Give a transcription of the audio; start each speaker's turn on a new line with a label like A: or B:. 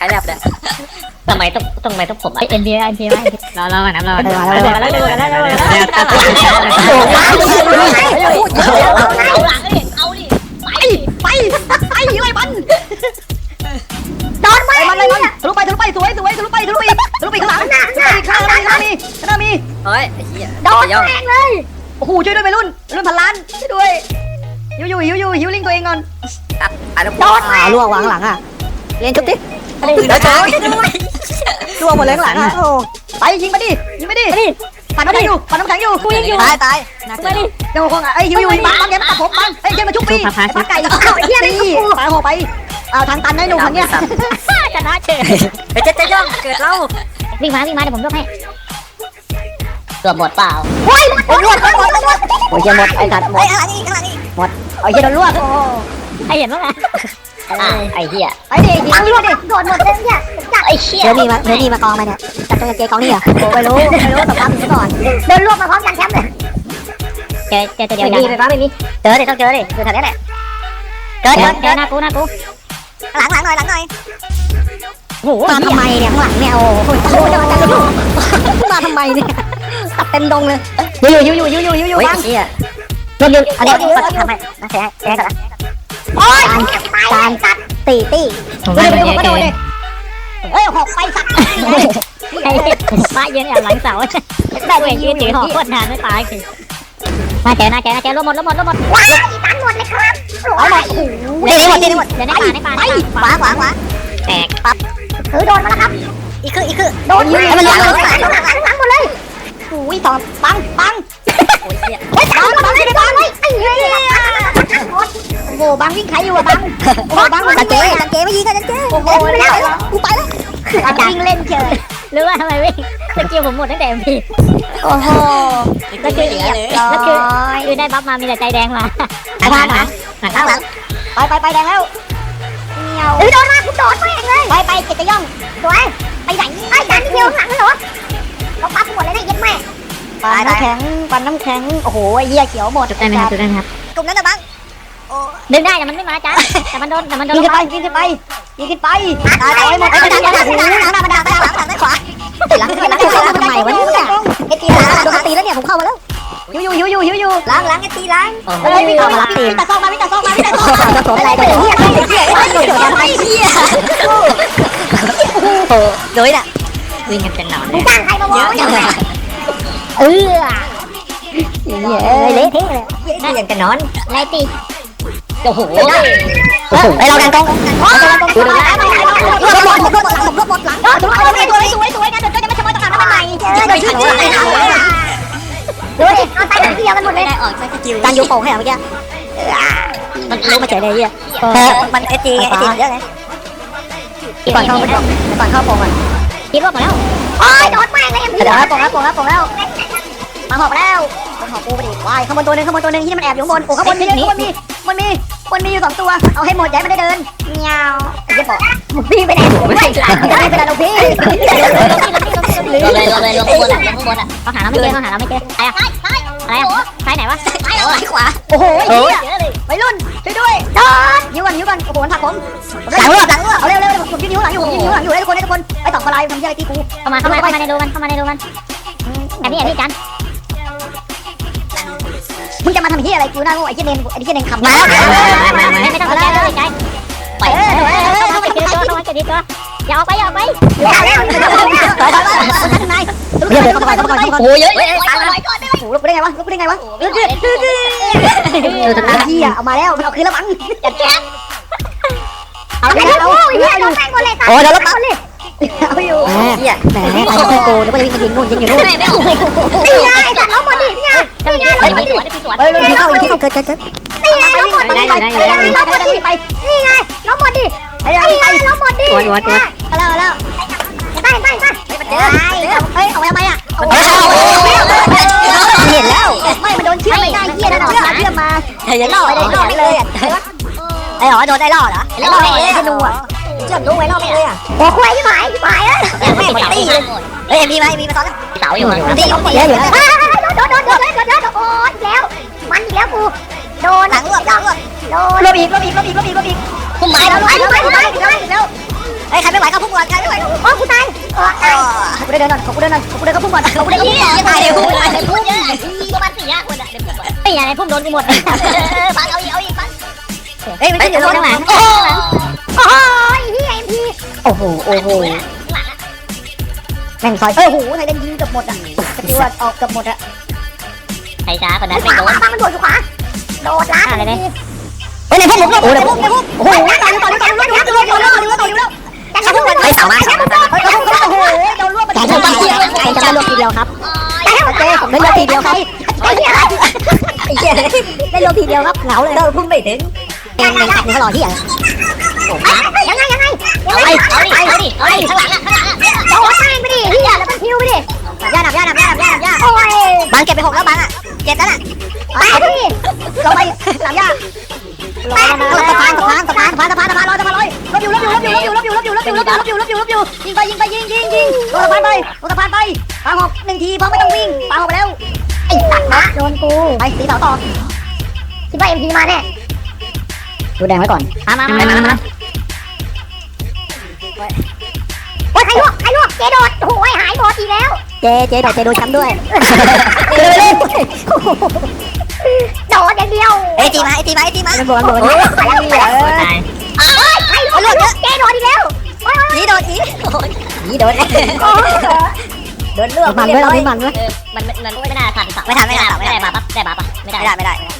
A: ใครแลบเนี่ย
B: ทำไมต้องทำไมต้องผมอะ
C: เอ็นพีเอ็นพีไม่รอรอก่อนนะรอก่อน
B: เดี๋ยวมาแล้วเดี๋ยวมาแล้วเดี๋ยวมาแล้วเดี๋ยวมาแล้ว
A: เอาหลังเลยเอาดิ
B: ไปไปไล่มัน
C: โดนมา
B: ไล่มันไล่มันทะลุไปทะลุไปสวยสวยทะลุไปทะลุไปทะลุไปข้างหลังข้างหลังข้างหน้ามีข้างหน้ามี
A: เฮ้ยไอ้เหี้ย
C: โดน
A: ย่อง
C: แรงเลย
B: โอ้โหช่วยด้วยวัยรุ่นวัยรุ่นพันล้านช่วยด้วยหิวอยู่หิวอยู่หิวลิงตัวเองก่อน
A: อะอะแล้ว
C: โดน
B: อ่าล่วงวางหลังอะเรียน ชุบดิ
A: เดี๋ยวช้า
B: ล่วงหมดเลยข้างหลังอะโอ้ไปยิงมาดิ ยิงมาดิปั่นน้ำแข็งอยู่ปั่นน้ำแข็งอยู่
C: กูยังอยู่
A: ตายตาย
C: มาดิ
B: เดี๋ยวคงไอ้หิวอยู่บังบังแกมาตัดผมบังไอ้แกมาชุบปีบังไก่
C: เอาเฮียนี่
B: นี่ตายหอไปเอาทางตันให้หนุ่มทางเนี้ย
C: ชนะเฉย
A: เฮ้ยเจ๊จะย่องเกิดเล่า
C: วิ่งมาวิ่งมาเดี๋ยวผมยกให้
B: เกือบหมดเปล่า
C: โอ้ยหมดหมดหมดหมดหมด
B: โอ้ยเหี้ยหมดไอ้สัตว์หม
A: เฮ้
B: ด
A: ยข้างหลังอีกข้างหลังอีก
B: ไอ้เหี้ยโดนลวก
C: ใครเห็นบ้างไง
B: อะไอ้เหี้ยไอ้ดิหิวดิ
C: โดนหมดเลยเนี่ยจับไอ้เชี่ย
B: เดี๋ยวนี่มาเดี๋ยวนี่มากองมาเนี่ยจับตัวเกย์กองนี่เหรอโอ้ไม่รู้ไม่รู้แต่ปั๊มซะก่อน
C: เดินรวบมาพร้อมกันแชมป์เลยเจอเจอตัวเดียว
B: ไม่มีไฟฟ้าไม่มีเจอดิต้องเจอดิคือแถวนี้แหละเจอ
C: เจ
B: เจ
C: อ
B: อ
C: เจอหน้ากูหน้ากู
A: หลังหลังหน่อยหลังหน่อย
B: โอ้โหมาทำไมเนี่ยข้างหลังเนี่ยโอ้โหโอ้โหจะมาจะยุ่งมาทำไมเนี่ยตัดเต็มดงเลยอยู่อยู่อยู่อยู่อยู่อยู่อยู่
A: เฮ้ย
B: บ้าง
A: ไอ้เหี้ย
B: รถยนต์อันนี้ทำไมนะแซ่แซ่ก่อนนะ
C: โอ้ย
B: จานตีตี
C: ผม
B: ดู
C: ว่า
B: ดิ
C: มัน
B: ดู
C: เย
B: ดิ
C: อะ
B: ดู
C: เกิน
B: ดิเอ้ยหกไปสัตว์
C: ไอ้ป้ายืนแอบหลังเสาแต่เวงยืนถือหอกโคตรนานไม่ตายคือน่าเจอน่าเจอน่าเจอรวบหมดรวบหมดรวบหมดว้ายตันหมดเลยครับ
B: เอาหมดโอ้โห
A: เดี๋ยวหมดเดี๋ยวหมด
C: เดี๋ยวในป่าในป่าใน
A: ข
C: ป่าวา
A: ขวาขวา
C: แตกปั๊บถือโดนมาแล้วครับ
A: อีกคืออีกคือ
C: โดนยิง
A: ให้มันหลังหลัง
C: หลังหลังหลังหมดเลย
B: อุ้ยตอนปังปัง
A: โอ้ยเหี้ย
C: เฮ้ยบังบังไม่ได้บัง อ้
B: โหบังวิ่งใครอยู่อะบังโอ้โหบัง
A: จันเจจันเจไม่ยิงกันจันเจ
B: โอ้โห
C: ไปแล้ว
B: กูไปแล้ว
C: อาจารย์วิ่งเล่นเฉยหรือว่าทำไมวิ่งสกิลผมหมดตั้งแต่พี
B: โอ้โห
C: แล้วคือแล้วคือคือได้บัฟมามีแต่ใจแดงมา
A: หลังหลังหลังหลังหลัง
B: ไปไปไปแดงแล้วเงียว
C: เฮ้ยโดนมาคุณโดดแม่งเลย
B: ไปไปเจ็ดจะย่อง
C: สวยไปไหนไอ้จานนี่เดียวหลังเลยเหรอเราปั๊บหมดเลยนะยัดแม่
B: ปั่นน้ำแข็งปั่นน้ำแข็งโอ้โหไอ้เหี้ยเขียวหมด
C: ได้ไหมครับได้ไหมครับ
A: กลุ่มนั้นนะบังโอ้
C: ดึงได้แต่มันไม่มาจ้าแต่มันโดนแต่มันโดน
B: ยิงขึ้นไปยิงขึ้นไปยิงขึ้นไป
A: ตายตายหมด
B: ไอ้
A: ไอ้
B: ดั
A: ดั
B: ง
A: ง
B: ดั
A: ดั
B: ง
A: ง
B: ดั
A: ดั
B: ง
A: งดังหลังหลังหลังหลังขวา
B: หลังหลังหลังทำไมวะเนี่ยไอ้ตีหลังโดนตีแล้วเนี่ยผมเข้ามาแล้วหิวอยู่หิวอยู่อยู่
A: หลังหลังไอ้ตีหลัง
B: เฮ้ยวิ่งเข้ามาวิ่งตะซอกมาวิ่งตะซอกมาวิ่งตะซอกมาจะสนอะไรตัวเหี้ยไอ้เหี้ยไอ้เหี้ยไอ้เหี้ย
A: โอ้โหโดยน่ะ
C: วิ่งกันเป็นหนอน
A: มึงจ้างใครมาบอกจังเอ
C: อ
B: เหี้ยเละเทะเลย
A: น่าอย่างกันนอน
C: ไรตี
B: โอ้โห
A: โอ้โหไอเราดังกอง
B: ดูดู
A: รถหมดรถหมดหลังรถหมดหลัง
B: สวยสวยสวยสวยกันเดี๋ยวจะมาชมตะการน้ำใหม่
A: เจอชื่อชื่อไอ้เรา
C: ดูดิเอาไปเดียวกันหมดเลย
A: ได้ออกใช้สกิล
B: การยูโป่งให้เมื่อกี้มันรู้มาเฉยเลยเหี้ย
A: เออมันไอตีไงไอตีเยอะไง
B: ก่อนเข้าไปก่อนเข้าโป่งอะ
C: คิดว่าหมดแล้วโอ้ยโดนแม่งเลย
B: เดี๋ยวโป่งแล้วโป่งแล้วโป่งแล้วมาหอบแล้วมันหอบกูไปดิวายข้างบนตัวนึงข้างบนตัวนึงที่มันแอบอยู่บนโอ้ข้างบนมีข้างบนมี มันมีมันมีอยู่สองตัว เอาให้หมดย้ายมันได้เดิน
C: เงี้ยว
B: ไอ้เหี้ยบอกพี่ไปไหนไม่ได้ไม่เป็นไรหรอกพี่
C: ลงเลยลงเลยลงข้างบนอะลงข้างบนอะเขาหาเราไม่เจอเขาหาเราไม่เจออะไรอะอะไรอะซ้ายไหนวะ
A: ไอ้ขวา
B: โอ้โหไอ้เหี้ยไปรุ่นช่วยด้วยโดนยิ้วก่อนยิ้วก่อนโอ้โหมันผลักผม
A: หลังรวบหลังรวบ
B: เอาเร็วเร็วผมยืนนิ้วหลังอยู่ผมยืนนิ้วหลังอยู่ให้ทุกคนให้ทุกคนไปสองคนไลน์ทำเหี้ยอะไรตีกู
C: เข้ามาเข้ามาเข้ามาในดูมันเข้ามาในดูมันแอบนี่แอบนี่จัน
B: มึงจะมาทำเหี้ยอะไรกูน่าโง่ไอ้เหี้ยเนนไอ้เหี้ยเนนคำ
C: ไม่ไม่ต้องสนใจเลยใจไปเข้ามาเก็บตัวเข้ามาเก็บตัวอย่าออกไปอย่าออกไป
B: อย่าแล้วถอยถอยถอยคนนั้นนายเดี๋ยวเดี๋ยเข้าไปเข้าไปเข้าไป
A: โอ้ยเยอะ
B: โอ้โหลุกไปได้ไงวะลุกไปได้ไงวะเออเดือดเดือดเดือดเออเหี้ยเอามาแล้วมันเอาคืนแล้วมั้ง
C: เอาไปเอาเอาอยู่แม่งหมดเลย
A: โอ้ยแล้วรถ
B: เอาเลยเอาอยู่
A: เหี้ย
B: แหมไปที่กูนึกว่าจะวิ่งมายิงนู่นยิงอยู่นู่น
C: ไม่ไม่เอาไม่เอา
B: นี่ไงจัด
C: สวนไม่สวน
B: เฮ้ยเราที่เข้าที่เข้าเกิดเกิดเกิด
C: นี่ไงล้มหมด
B: ไป
C: นี่
B: ไป
C: ไง
B: ไปไปไปไป
C: นี่ไงล้มหมดดิ
B: ไปไปไป
C: ล้มหมดดิ
B: วัดวัดวัดเอาแล้วเอาแล้ว
C: ไปไปไป
B: เฮ้ยเอาไว้ทำไมอะ
A: เห็นแล้ว
B: ไม่มันโดนเชือกไม่ได้เหี้ยนะเชือกเชือกมา
A: เห็นล่อ
B: ไม่ได้ล่อเลยอะ
A: ไอ้หรอโดนได้ล่อเหรอ
B: ล่อไอ้ธนูอะเชือกรู้ไว้ล่อไม่เลยอะ
C: โอ้คุยที่หมายหมายแล้ว
A: แม่งตีเลยเฮ้ยเอ็มพีมาเอ็มพีมาซ้อน
C: เสาอยู่อยู่
A: ตีเขาตี
B: เยอะอยู่ แล้ว
C: โดนโดนโดนโดนโดนโดนโอ้ยแล้ว มันอีกแล้วกู โดน
A: หลังรวบหลังรวบ
C: โดน
B: ลบอีกลบอีกลบอีกลบอีกลบอีก
A: พุ่มไม้
C: ไป
A: แล้
C: แล้ววไป
B: ไป
C: ไป
B: ไป
C: ไป
B: ไป
C: ไป
B: แล้ว
A: เฮ้ใครไม่ไหวก็พุ่งก่อนใครไม่ไหวก็พุ่ง
B: โอ้กูตายเออ
A: อ๋อ
B: ขอกูได้เดินก่อนขอกูเดินก่อนขอกูเดินก็พุ่งก่อนขอกูเดินก็พุ่งก่อน
A: ตายเลยวพุ่งตายเลย
D: พุ่งเยอะประมาณสี่ห้าคนอะเดี๋ยวพุ่งก่อนไอ้ยอะไรพุ่งโดนกูหมด
A: บังเอาอีกเอาอีกบังเฮ้ยมัน
D: เฮ้ย
A: จะ
D: เดี๋
A: เดี๋
D: ย
A: ยวว
D: ข้างหลัง
A: โอ้
B: โอ้ยเฮียเอ็มพีโอ้โหโอ้โหแม่งซอยเอ้ยโหไทยเล่นยิงเกือบหมดอะสกิลอะออกเกือบหมดอะ
D: รช้ากว่านั้นไม่โดน
B: ปังมันโดดอยู่ขวาโดดลัด
D: อะไรเนี่ย
A: เฮ้ยในพวกผมโอ้ในพวกในพวก
B: โอ้โหต่อยต่อยต่อยต่อยต่อยต่อยต่อยต่อยต่อยต่อยต่อยต่อยแต่เขาพูดว่า
A: เฮ้ยสาวมาสาวมา
B: เฮ้ยเขาพูดว่าโอ้โหโดนรวบมา
D: ใครจะมาใครจะมาลวกทีเดียวครับ
B: แต่แล้วเจ๊ผมเล่นรวบทีเดียวครับไอ้เหี้ย
A: ไอ้เหี้ย
B: เล่นรวบทีเดียวครับเหงาเลย
A: เดินพุ่งไม่ถึงเองเองขับมึงก็รอที่อะ
B: ยังไงยังไง
D: เอาดิเอาดิเอาดิเอาดิข้างหลังอะข้างหลังอะ
B: โอ้ยตายไปดิเหี้ยแล้วมันพิวไปดิย่าหนับย่าหนับย่าหนับย่าหนับย่าโอ้ย
A: บังเก็บไปหกแล้วบังอะเจ็ดแล้วน่ะ
B: ตายดิลงไปหนับย่า
A: สะพานสะพานสะพาน
B: สะพานสะพานสะพานลอยสะพานลอยลบอยู่ลบอยู่ลบอยู่ลบอยู่ลบอยู่ลบอยู่ลบอยู่ลบอยู่ลบอยู่ลบอยู่ลบอยู่ยิงไปยิงไปยิงยิงยิงลงสะพานไปลงสะพานไปปาหกหนึ่งทีเพราะไม่ต้องวิ่งปาหกไปแล้วไอ้สัตว์นะโดนกูไปตีเสาต่อคิดว่าเอ็มพีมาแน่ดูแดงไว้ก่อน
D: มามามามามา
B: โอ้ยใครลวกใครลวกเจโดดโอ้ยหายหมดอีกแล้ว
A: เจเจโดดเจดูแชมป์ด้วย
B: โดดอย่างเดียว
A: เอ้ยตีมาไอ้ตีมาไอ้ตีมา
B: โดนโดน
A: โอ้ย
D: ตาย
B: ใครลวกเจโดดอีกแล้ว
A: หนีโดดอีหนีโดด
B: โอ้ย
A: โดนเลือก
B: มันด้วยเราไม่มันด้วย
D: เออมันมันมันไม่น่าทันสับ
A: ไม่ทันไม่ทัน
D: ไม่ได้มาปั๊บได้มาปั๊บไม่ได้
A: ไม่ได้ไม่ได้